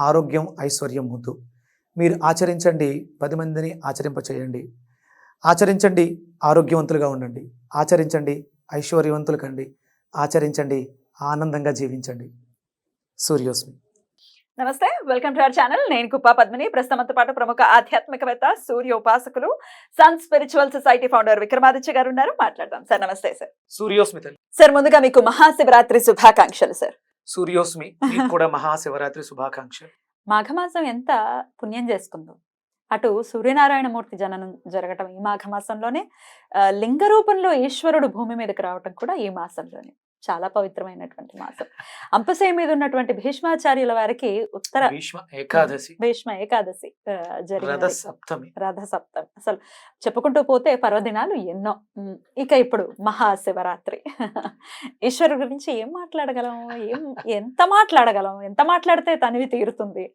ఆరోగ్యం ఐశ్వర్యం వద్దు. మీరు ఆచరించండి పది మందిని ఆచరింపచేయండి. ఆచరించండి ఆరోగ్యవంతులుగా ఉండండి. ఆచరించండి ఐశ్వర్యవంతులు కండి ఆచరించండి ఆనందంగా జీవించండి. సూర్యోస్మి. నమస్తే వెల్కమ్ టు అవర్ ఛానల్. నేను కుప్ప పద్మిని ప్రస్తుతంతో పాటు ప్రముఖ ఆధ్యాత్మికవేత్త సూర్య ఉపాసకులు sun spiritual society founder Vikramaditya garu ఉన్నారు. మాట్లాడదాం. సార్ నమస్తే సార్. సూర్యోస్మి తల్లి. సార్ ముందుగా మీకు మహాశివరాత్రి శుభాకాంక్షలు సార్. సూర్యోస్మి కూడా మహాశివరాత్రి శుభాకాంక్షలు. మాఘమాసం ఎంత పుణ్యం చేసుకుందో అటు సూర్యనారాయణమూర్తి జననం జరగటం ఈ మాఘమాసంలోనే లింగ రూపంలో ఈశ్వరుడు భూమి మీదకి రావటం కూడా ఈ మాసంలోనే. చాలా పవిత్రమైనటువంటి మాసం. అంపశయ మీద ఉన్నటువంటి భీష్మాచార్యుల వారికి ఉత్తర భీష్మ ఏకాదశి. భీష్మ ఏకాదశి జరిగినది. సప్తమి రథ సప్తమి అసలు చెప్పుకుంటూ పోతే పర్వదినాలు ఎన్నో. ఇక ఇప్పుడు మహాశివరాత్రి. ఈశ్వరు గురించి ఏం మాట్లాడగలం? ఏం ఎంత మాట్లాడగలం? ఎంత మాట్లాడితే తనివి తీరుతుంది?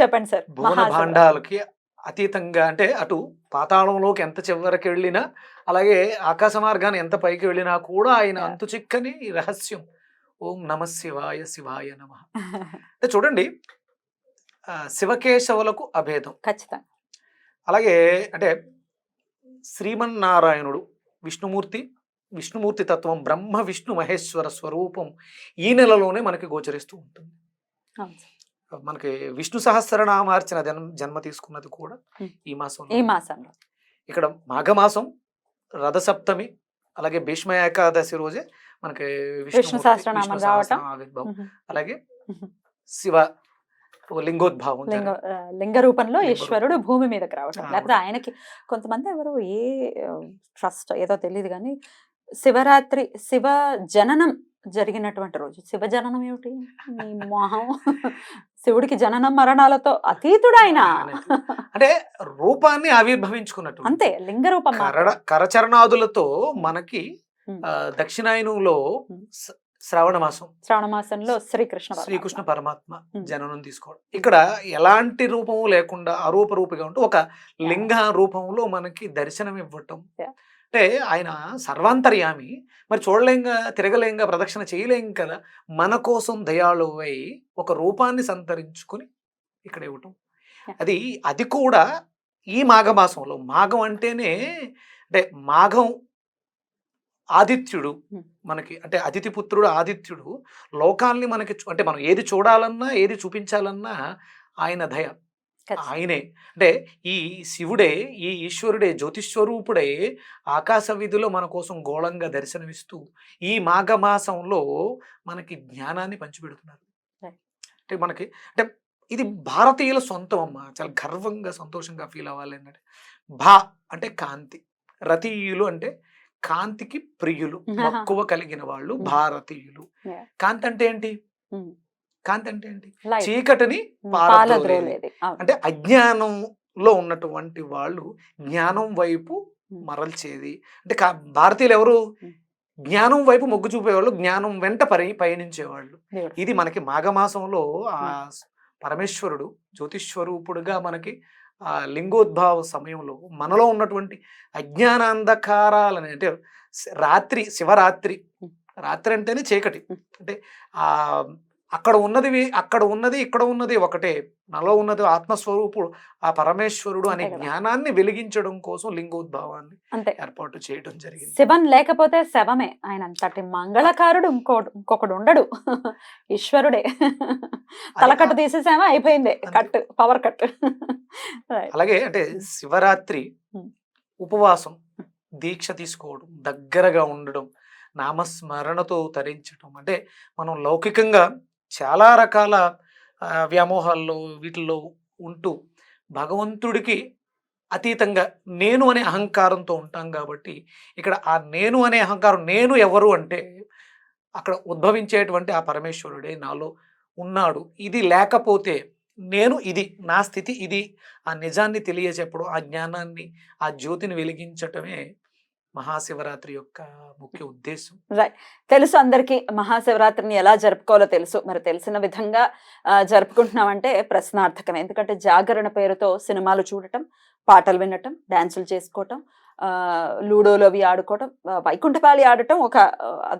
చెప్పండి సార్. భువన మహాశివరాత్రి. భాండాలకి అతీతంగా అంటే అటు పాతాళంలోకి ఎంత చివరికి వెళ్ళినా అలాగే ఆకాశ మార్గాన్ని ఎంత పైకి వెళ్ళినా కూడా ఆయన. అంతు చిక్కని రహస్యం. ఓం నమ శివాయ శివాయ నమ. అంటే చూడండి శివకేశవులకు అభేదం. ఖచ్చితంగా. అలాగే అంటే శ్రీమన్నారాయణుడు విష్ణుమూర్తి విష్ణుమూర్తి తత్వం బ్రహ్మ విష్ణు మహేశ్వర స్వరూపం ఈ నెలలోనే మనకి గోచరిస్తూ ఉంటుంది. మనకి విష్ణు సహస్రనామార్చన జన్మ జన్మ తీసుకున్నది కూడా. ఈ మాసం ఈ మాసంలో ఇక్కడ మాఘమాసం రథసప్తమి అలాగే భీష్మ ఏకాదశి రోజే మనకి విష్ణు సహస్రనామం రావటం. అలాగే. శివ లింగోద్భావం లింగ రూపంలో ఈశ్వరుడు భూమి మీదకి రావటం రావటం. లేకపోతే ఆయనకి కొంతమంది ఎవరు ఏ ట్రస్ట్ ఏదో తెలియదు కానీ శివరాత్రి శివ జననం జరిగినటువంటి రోజు శివ జననం ఏమిటి నీ మొహం శివుడికి జననం మరణాలతో అతీతుడు ఆయన. అంటే రూపాన్ని ఆవిర్భవించుకున్నట్టు అంతే లింగ రూపం. కరచరణాదులతో మనకి దక్షిణాయనంలో శ్రావణ మాసం శ్రావణ మాసంలో శ్రీకృష్ణ. శ్రీకృష్ణ పరమాత్మ. జననం తీసుకోవడం ఇక్కడ ఎలాంటి రూపము లేకుండా అరూప రూపిగా ఉంటూ ఒక లింగ రూపంలో మనకి దర్శనం ఇవ్వటం. అంటే ఆయన సర్వాంతర్యామి మరి చూడలేంగా తిరగలేంగా ప్రదక్షిణ చేయలేం కదా మన కోసం దయాళువై ఒక రూపాన్ని సంతరించుకుని ఇక్కడ ఇవ్వటం. అది అది కూడా ఈ మాఘమాసంలో మాఘం అంటేనే అంటే మాఘం ఆదిత్యుడు. మనకి అంటే అతిథి పుత్రుడు ఆదిత్యుడు లోకాల్ని మనకి అంటే మనం ఏది చూడాలన్నా ఏది చూపించాలన్నా ఆయన దయ. ఆయనే అంటే ఈ శివుడే ఈ ఈశ్వరుడే జ్యోతిస్వరూపుడే ఆకాశ వీధిలో మన కోసం గోళంగా దర్శనమిస్తూ ఈ మాఘమాసంలో మనకి జ్ఞానాన్ని పంచిపెడుతున్నారు. అంటే మనకి అంటే ఇది భారతీయుల సొంతం అమ్మ చాలా గర్వంగా సంతోషంగా ఫీల్ అవ్వాలి అంటే భా అంటే కాంతి రతీయులు అంటే కాంతికి ప్రియులు. మక్కువ కలిగిన వాళ్ళు. భారతీయులు. కాంతి అంటే ఏంటి. కాంతి అంటే ఏంటి. చీకటిని పారద్రోలేది. అంటే అజ్ఞానంలో ఉన్నటువంటి వాళ్ళు జ్ఞానం వైపు. మరల్చేది అంటే భారతీయులు ఎవరు. జ్ఞానం వైపు మొగ్గు చూపేవాళ్ళు జ్ఞానం వెంట పరి పయనించేవాళ్ళు. ఇది మనకి మాఘమాసంలో ఆ పరమేశ్వరుడు జ్యోతిష్వరూపుడుగా మనకి ఆ లింగోద్భావ సమయంలో మనలో ఉన్నటువంటి అజ్ఞానాంధకారాలని అంటే రాత్రి శివరాత్రి. రాత్రి అంటేనే చీకటి. అంటే ఆ అక్కడ ఉన్నది అక్కడ ఉన్నది ఇక్కడ ఉన్నది ఒకటే. నాలో ఉన్నది ఆత్మస్వరూపుడు ఆ పరమేశ్వరుడు అనే. జ్ఞానాన్ని వెలిగించడం కోసం లింగోద్భావాన్ని ఏర్పాటు చేయడం జరిగింది. శివన్ లేకపోతే శవమే. ఆయన అంతటి మంగళకారుడు ఇంకో ఇంకొకడు ఉండడు. ఈశ్వరుడే. తలకట్టు తీసేసామా? అయిపోయింది. Cut power cut. అలాగే అంటే శివరాత్రి Hmm. ఉపవాసం దీక్ష తీసుకోవడం దగ్గరగా ఉండడం నామస్మరణతో తరించడం అంటే మనం లౌకికంగా చాలా రకాల వ్యామోహాల్లో వీటిల్లో ఉంటూ భగవంతుడికి అతీతంగా నేను అనే అహంకారంతో ఉంటాం కాబట్టి ఇక్కడ ఆ నేను అనే అహంకారం నేను ఎవరు అంటే అక్కడ ఉద్భవించేటువంటి ఆ పరమేశ్వరుడే నాలో ఉన్నాడు. ఇది లేకపోతే నేను ఇది నా స్థితి ఇది ఆ నిజాన్ని తెలియచెప్పడం ఆ జ్ఞానాన్ని ఆ జ్యోతిని వెలిగించటమే మహాశివరాత్రి యొక్క ముఖ్య ఉద్దేశం. తెలుసు అందరికి మహాశివరాత్రిని ఎలా జరుపుకోవాలో తెలుసు. మరి తెలిసిన విధంగా జరుపుకుంటున్నామంటే ప్రశ్నార్థకం ఎందుకంటే జాగరణ పేరుతో సినిమాలు చూడటం పాటలు వినటం డ్యాన్సులు చేసుకోవటం లూడోలు అవి ఆడుకోవటం వైకుంఠపాళి ఆడటం ఒక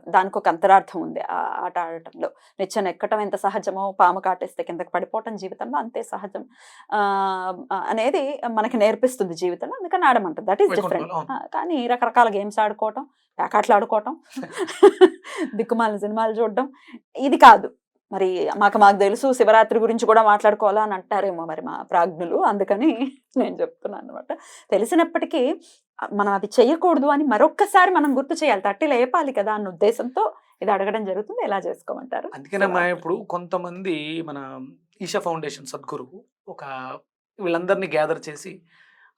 దానికి ఒక అంతరార్థం ఉంది ఆ ఆట ఆడటంలో. నిచ్చెన ఎక్కటం ఎంత సహజమో పాము కాటేస్తే కిందకి పడిపోవటం జీవితంలో అంతే సహజం. ఆ, అనేది మనకి నేర్పిస్తుంది జీవితంలో అందుకని ఆడమంటారు. That is different. కానీ రకరకాల గేమ్స్ ఆడుకోవటం ప్యాకాట్లు ఆడుకోవటం దిక్కుమాలిన సినిమాలు చూడడం ఇది కాదు. మరి మాకు మాకు తెలుసు శివరాత్రి గురించి కూడా మాట్లాడుకోవాలా అని అంటారేమో మరి మా ప్రాజ్ఞులు అందుకని నేను చెప్తున్నాను అనమాట తెలిసినప్పటికీ మనం అది చెయ్యకూడదు అని మరొక్కసారి మనం గుర్తు చేయాలి. తట్టి లేపాలి కదా అన్న ఉద్దేశంతో ఇది అడగడం జరుగుతుంది. ఎలా చేసుకోమంటారు? అందుకేనమ్మా ఇప్పుడు కొంతమంది మన ఈషా ఫౌండేషన్ సద్గురు ఒక వీళ్ళందరినీ గ్యాదర్ చేసి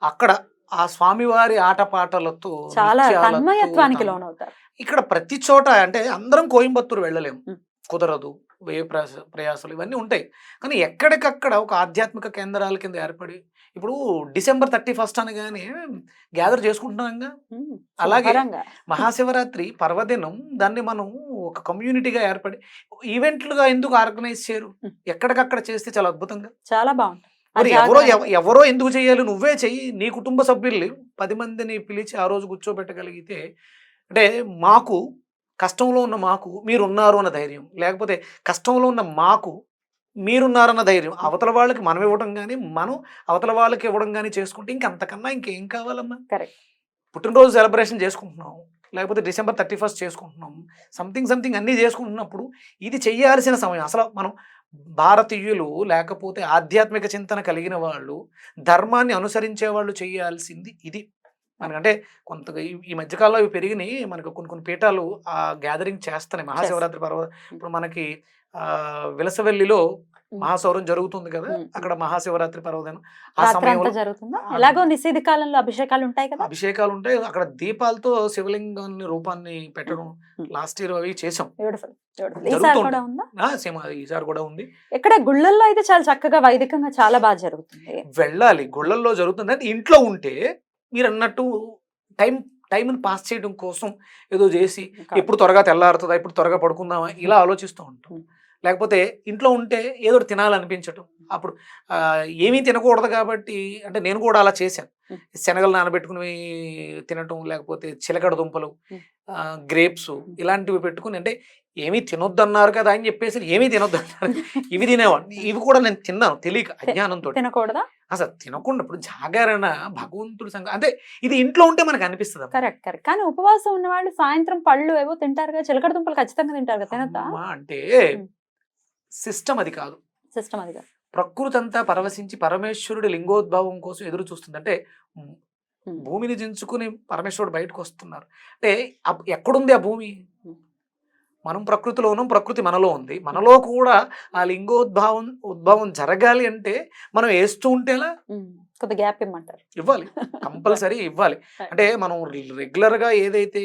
అక్కడ ఆ స్వామివారి ఆటపాటలతో చాలా తన్మయత్వానికి లోనవుతారు. ఇక్కడ ప్రతి చోట అంటే అందరం కోయంబత్తూరు వెళ్ళలేము. కుదరదు వ్యయ ప్రయాస ప్రయాసాలు ఇవన్నీ ఉంటాయి. కానీ ఎక్కడికక్కడ ఒక ఆధ్యాత్మిక కేంద్రాల కింద ఏర్పడి ఇప్పుడు డిసెంబర్ థర్టీ ఫస్ట్ అనగానే గ్యాదర్ చేసుకుంటున్నాంగా అలాగే. మహాశివరాత్రి పర్వదినం దాన్ని మనం ఒక కమ్యూనిటీగా ఏర్పడి ఈవెంట్లుగా ఎందుకు ఆర్గనైజ్ చేయరు. ఎక్కడికక్కడ చేస్తే చాలా అద్భుతంగా. చాలా బాగుంటుంది. మరి ఎవరో ఎవరో ఎందుకు చేయాలి? నువ్వే చెయ్యి. నీ కుటుంబ సభ్యుల్ని పది మందిని పిలిచి ఆ రోజు కూర్చోబెట్టగలిగితే అంటే మాకు కష్టంలో ఉన్న మాకు మీరున్నారు అన్న ధైర్యం. లేకపోతే కష్టంలో ఉన్న మాకు మీరున్నారన్న ధైర్యం. అవతల వాళ్ళకి మనం ఇవ్వడం కానీ మనం అవతల వాళ్ళకి ఇవ్వడం కానీ చేసుకుంటే ఇంకంతకన్నా ఇంకేం కావాలమ్మా? Correct. పుట్టినరోజు సెలబ్రేషన్ చేసుకుంటున్నాం. లేకపోతే డిసెంబర్ థర్టీ ఫస్ట్ చేసుకుంటున్నాం. సంథింగ్ సంథింగ్ అన్నీ చేసుకుంటున్నప్పుడు ఇది చెయ్యాల్సిన సమయం. అసలు మనం భారతీయులు లేకపోతే ఆధ్యాత్మిక చింతన కలిగిన వాళ్ళు ధర్మాన్ని అనుసరించే వాళ్ళు చేయాల్సింది ఇది. మనకంటే కొంత ఈ- మధ్యకాలంలో ఇవి పెరిగినాయి. మనకు కొన్ని కొన్ని పీఠాలు ఆ గ్యాదరింగ్ చేస్తున్నాయి. మహాశివరాత్రి పర్వ ఇప్పుడు మనకి ఆ విలసవెల్లిలో మహాసౌరం జరుగుతుంది కదా. అక్కడ మహాశివరాత్రి పర్వదినం. ఆ సమయంలో జరుగుతుందా? ఎలాగో నిషేధ కాలంలో అభిషేకాలు ఉంటాయి కదా! అభిషేకాలు ఉంటాయి అక్కడ దీపాలతో శివలింగాన్ని రూపాన్ని పెట్టడం. లాస్ట్ ఇయర్ అవి చేసాం ఈసారి కూడా ఉంది? ఇక్కడ గుళ్ళల్లో అయితే చాలా చక్కగా వైదికంగా చాలా బాగా జరుగుతుంది. వెళ్ళాలి. గుళ్ళల్లో జరుగుతుంది. అంటే ఇంట్లో ఉంటే మీరు అన్నట్టు టైం టైంని పాస్ చేయడం కోసం ఏదో చేసి ఎప్పుడు త్వరగా తెల్లారుతుందా ఇప్పుడు త్వరగా పడుకుందామా ఇలా ఆలోచిస్తూ ఉంటాం. లేకపోతే ఇంట్లో ఉంటే ఏదో తినాలనిపించటం అప్పుడు ఏమీ తినకూడదు కాబట్టి అంటే నేను కూడా అలా చేశాను. శనగలు నానబెట్టుకుని తినటం లేకపోతే చిలకడ దుంపలు. గ్రేప్స్ ఇలాంటివి పెట్టుకుని అంటే ఏమీ తినొద్దన్నారు కదా అని చెప్పేసి ఏమీ తినొద్దు అన్నారు ఇవి తినేవాడిని. ఇవి కూడా నేను తిన్నాను తెలియక అజ్ఞానంతో తినకూడదా? అసలు తినకుండా ఇప్పుడు జాగరణ భగవంతుడి సంగ అంటే ఇది ఇంట్లో ఉంటే మనకు అనిపిస్తుంది. Correct correct. కానీ ఉపవాసం ఉన్న వాళ్ళు సాయంత్రం పళ్ళు ఏవో తింటారు కదా చిలకడ దుంపలు ఖచ్చితంగా తింటారు కదా తినద్దా? అంటే. సిస్టమ్ అది కాదు. సిస్టమ్ అది కాదు. ప్రకృతి అంతా పరవశించి పరమేశ్వరుడి లింగోద్భవం కోసం ఎదురు చూస్తుంది అంటే. భూమిని దించుకుని పరమేశ్వరుడు బయటకు వస్తున్నారు అంటే ఎక్కడుంది ఆ భూమి. మనం ప్రకృతిలో ఉన్నాం ప్రకృతి మనలో ఉంది. మనలో కూడా ఆ లింగోద్భవం ఉద్భవం జరగాలి అంటే మనం వేస్తూ ఉంటేలా కొద్ది గ్యాప్ ఇమ్మంటారు. ఇవ్వాలి. కంపల్సరీ ఇవ్వాలి. అంటే మనం రెగ్యులర్గా ఏదైతే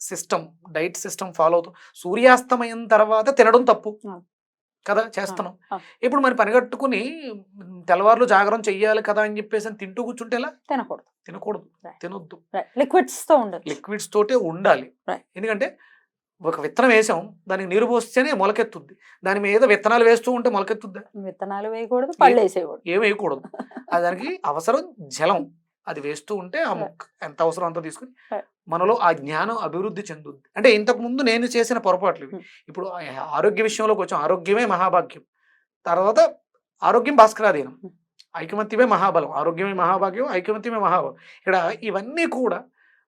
సిస్టమ్ డైట్ సిస్టమ్ ఫాలో అవుతాం సూర్యాస్తమయం తర్వాత తినడం తప్పు. కదా చేస్తున్నాం. ఇప్పుడు మరి పనిగట్టుకుని తెల్లవారులు జాగరణ చెయ్యాలి కదా అని చెప్పేసి అని తింటూ కూర్చుంటే ఎలా? తినకూడదు. తినకూడదు. తినొద్దు. లిక్విడ్స్తో ఉండదు లిక్విడ్స్ తోటే ఉండాలి. ఎందుకంటే ఒక విత్తనం వేసాం దానికి నీరు పోస్తేనే మొలకెత్తుద్ది. దాని మీద విత్తనాలు వేస్తూ ఉంటే మొలకెత్తుద్దా? విత్తనాలు వేయకూడదు పళ్ళు వేసేయకూడదు. ఏం వేయకూడదు. అది దానికి అవసరం జలం. అది వేస్తూ ఉంటే ఆ. మొక్క ఎంత అవసరం అంత తీసుకుని. మనలో ఆ జ్ఞానం అభివృద్ధి చెందుద్ది అంటే ఇంతకు ముందు నేను చేసిన పొరపాట్లు Hmm. ఇప్పుడు ఆరోగ్య విషయంలోకి వచ్చాం ఆరోగ్యమే మహాభాగ్యం తర్వాత ఆరోగ్యం భాస్కరాధీనం Hmm. ఐకమత్యమే మహాబలం ఆరోగ్యమే మహాభాగ్యం ఐకమత్యమే మహాబలం ఇక్కడ ఇవన్నీ కూడా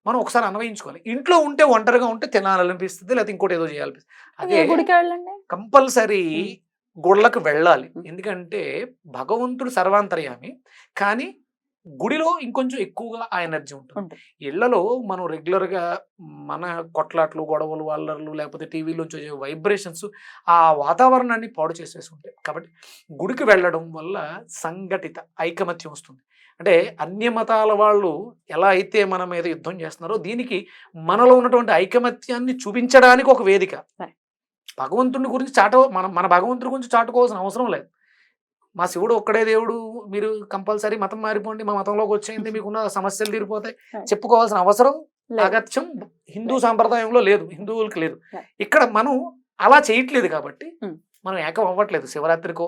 మనం ఒకసారి అన్వయించుకోవాలి ఇంట్లో ఉంటే ఒంటరిగా ఉంటే తినాలనిపిస్తుంది లేకపోతే ఇంకోటి ఏదో చేయాలనిపిస్తుంది అదే కంపల్సరీ మ్మ్. గుళ్ళకు వెళ్ళాలి. ఎందుకంటే భగవంతుడు సర్వాంతర్యామి కానీ గుడిలో ఇంకొంచెం ఎక్కువగా ఆ ఎనర్జీ ఉంటుంది. ఇళ్ళలో మనం రెగ్యులర్గా మన కొట్లాట్లు గొడవలు అల్లర్లు లేకపోతే టీవీలోంచి వచ్చే వైబ్రేషన్స్ ఆ వాతావరణాన్ని పాడు చేసేసి ఉంటాయి. కాబట్టి గుడికి వెళ్ళడం వల్ల సంఘటిత ఐకమత్యం వస్తుంది. అంటే అన్య మతాల వాళ్ళు ఎలా అయితే మన మీద యుద్ధం చేస్తున్నారో దీనికి మనలో ఉన్నటువంటి ఐకమత్యాన్ని చూపించడానికి ఒక వేదిక. భగవంతుడి గురించి చాట మన మన భగవంతుడి గురించి చాటుకోవాల్సిన అవసరం లేదు. మా శివుడు ఒక్కడే దేవుడు మీరు కంపల్సరీ మతం మారిపోండి మా మతంలోకి వచ్చేయండి మీకున్న సమస్యలు తీరిపోతాయి. చెప్పుకోవాల్సిన అవసరం. అగత్యం హిందూ సాంప్రదాయంలో లేదు హిందువులకి లేదు. ఇక్కడ మనం అలా చేయట్లేదు కాబట్టి. మనం ఏకం అవ్వట్లేదు శివరాత్రికో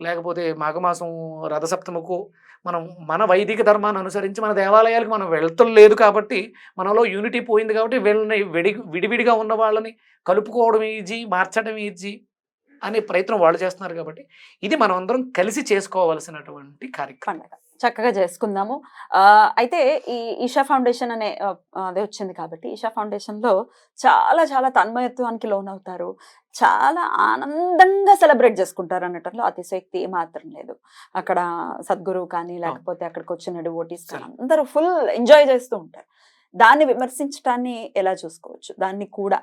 లేకపోతే మాఘమాసం రథసప్తమికో మనం మన వైదిక ధర్మాన్ని అనుసరించి మన దేవాలయాలకు మనం వెళ్తం లేదు కాబట్టి మనలో యూనిటీ పోయింది కాబట్టి వీళ్ళని విడి విడివిడిగా ఉన్న వాళ్ళని కలుపుకోవడం ఈజీ మార్చడం ఈజీ అనే ప్రయత్నం వాళ్ళు చేస్తున్నారు కాబట్టి ఇది మనం అందరం కలిసి చేసుకోవాల్సినటువంటి కార్యక్రమం. చక్కగా చేసుకుందాము. అయితే ఈ ఈషా ఫౌండేషన్ అనే అదే వచ్చింది కాబట్టి ఈషా ఫౌండేషన్లో చాలా చాలా తన్మయత్వానికి లోన్ అవుతారు చాలా ఆనందంగా సెలబ్రేట్ చేసుకుంటారు అనటంలో అతిశక్తి మాత్రం లేదు. అక్కడ సద్గురువు కానీ లేకపోతే అక్కడికి వచ్చిన డివోటీస్ కానీ అందరూ ఫుల్ ఎంజాయ్ చేస్తూ ఉంటారు. దాన్ని విమర్శించడాన్ని ఎలా చూసుకోవచ్చు? దాన్ని కూడా.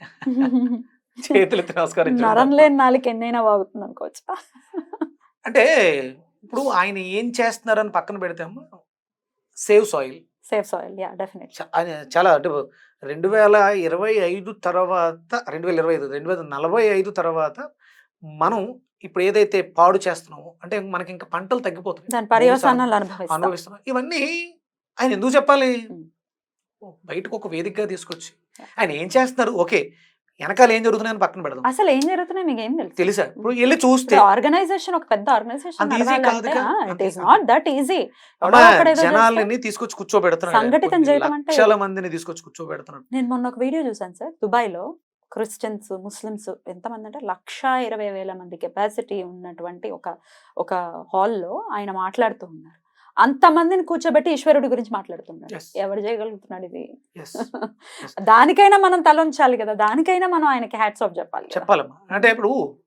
చేతులెత్తి నమస్కరించడం నరం. లేని నాలుగు ఎన్నైనా బాగుతుంది అనుకోవచ్చు? అంటే ఇప్పుడు ఆయన ఏం చేస్తున్నారని పక్కన పెడితేమో save soil. Safe soil. Ya definite ఆయన చాలా అంటే రెండు వేల ఇరవై ఐదు తర్వాత రెండు వేల ఇరవై ఐదు రెండు వేల నలభై ఐదు తర్వాత మనం ఇప్పుడు ఏదైతే పాడు చేస్తున్నామో అంటే మనకి ఇంకా పంటలు తగ్గిపోతున్నాయి. అనుభవిస్తున్నాం. ఇవన్నీ ఆయన ఎందుకు చెప్పాలి. బయటకు ఒక వేదికగా తీసుకొచ్చి. ఆయన ఏం చేస్తున్నారు? ఓకే వెనకాల ఏం జరుగుతున్నాయని పక్కన పెడదాం. అసలు ఏం జరుగుతున్నాయి మీకు ఏం తెలుసు? తెలుసా? ఇప్పుడు వెళ్ళి చూస్తే ఆర్గనైజేషన్ ఒక పెద్ద organization. It is easy. Not that easy జనాల్ని తీసుకొచ్చి కూర్చోబెడుతున్నాడు. ఆయన. సంఘటితం చేయడం అంటే- లక్షల మందిని తీసుకొచ్చి కూర్చోబెడుతున్నాడు. నేను మొన్న ఒక వీడియో చూసాను సార్. దుబాయ్లో క్రిస్టియన్స్ ముస్లిమ్స్ ఎంతమంది అంటే లక్ష ఇరవై వేల మంది కెపాసిటీ ఉన్నటువంటి ఒక ఒక హాల్లో ఆయన మాట్లాడుతూ ఉన్నారు. అంతమందిని కూర్చోబెట్టి ఈశ్వరుడి గురించి మాట్లాడుతున్నాడు. ఎవరు చేయగలుగుతున్నాడు ఇది. దానికైనా మనం తలొంచాలి కదా దానికైనా మనం ఆయనకి హ్యాట్స్ ఆఫ్ చెప్పాలి. చెప్పాలమ్మా. అంటే ఇప్పుడు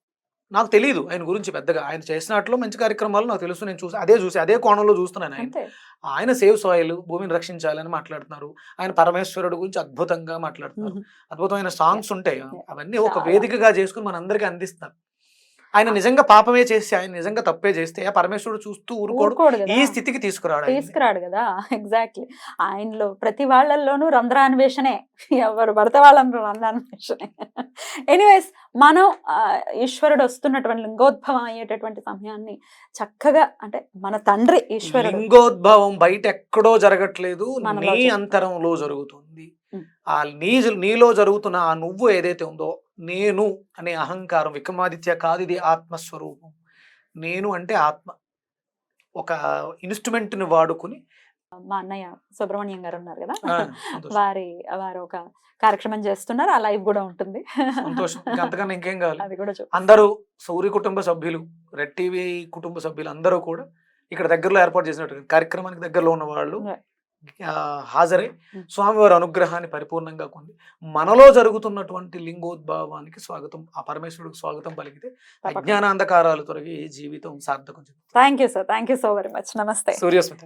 నాకు తెలియదు ఆయన గురించి పెద్దగా. ఆయన చేసినట్లు మంచి కార్యక్రమాలు నాకు తెలుసు నేను చూసి అదే చూసి అదే కోణంలో చూస్తున్నాను ఆయన. ఆయన సేవ్ సాయిల్ భూమిని రక్షించాలని మాట్లాడుతున్నారు. ఆయన పరమేశ్వరుడు గురించి అద్భుతంగా మాట్లాడుతున్నారు. అద్భుతమైన సాంగ్స్ ఉంటాయి. అవన్నీ ఒక. వేదికగా చేసుకుని మనందరికీ అందిస్తారు ఆయన నిజంగా పాపమే చేసి ఆయన నిజంగా తప్పే చేస్తే ఆ పరమేశ్వరుడు చూస్తూ ఊరుకోడు. ఈ స్థితికి తీసుకురాడు. తీసుకురాడు కదా ఎగ్జాక్ట్లీ ఆయనలో ప్రతి వాళ్ళల్లోనూ రంధ్రాన్వేషణే ఎవరు భర్త వాళ్ళందరూ రంధ్రాన్వేషణే ఎనీవేస్ మనం ఈశ్వరుడు వస్తున్నటువంటి లింగోద్భవం అయ్యేటటువంటి సమయాన్ని చక్కగా అంటే మన తండ్రి ఈశ్వరుడు లింగోద్భవం బయట ఎక్కడో జరగట్లేదు మనలో నీ జరుగుతుంది. అంతరంలో జరుగుతుంది. ఆ నీ నీలో జరుగుతున్న ఆ నువ్వు ఏదైతే ఉందో నేను అనే అహంకారం విక్రమాదిత్య కాదు ఇది ఆత్మస్వరూపం. నేను అంటే ఆత్మ. ఒక ఇన్స్ట్రుమెంట్ని వాడుకుని మా అన్నయ్య సుబ్రహ్మణ్యం గారు ఉన్నారు కదా. వారి వారు ఒక కార్యక్రమం చేస్తున్నారు. ఆ లైవ్ కూడా ఉంటుంది. సంతోషం. ఇంకా అంతకన్నా ఇంకేం కావాలి? అది కూడా అందరూ సౌరి కుటుంబ సభ్యులు రెడ్ టీవీ కుటుంబ సభ్యులు అందరూ కూడా ఇక్కడ దగ్గరలో ఏర్పాటు చేసినట్టు కార్యక్రమానికి దగ్గరలో ఉన్న వాళ్ళు హాజరై. స్వామివారి అనుగ్రహాన్ని పరిపూర్ణంగా పొంది మనలో జరుగుతున్నటువంటి లింగోద్భవానికి స్వాగతం ఆ పరమేశ్వరుడికి స్వాగతం పలికితే. అజ్ఞానాంధకారాలు తొలగి జీవితం సార్థకం thank you sir thank you so very much నమస్తే సూర్యస్మిత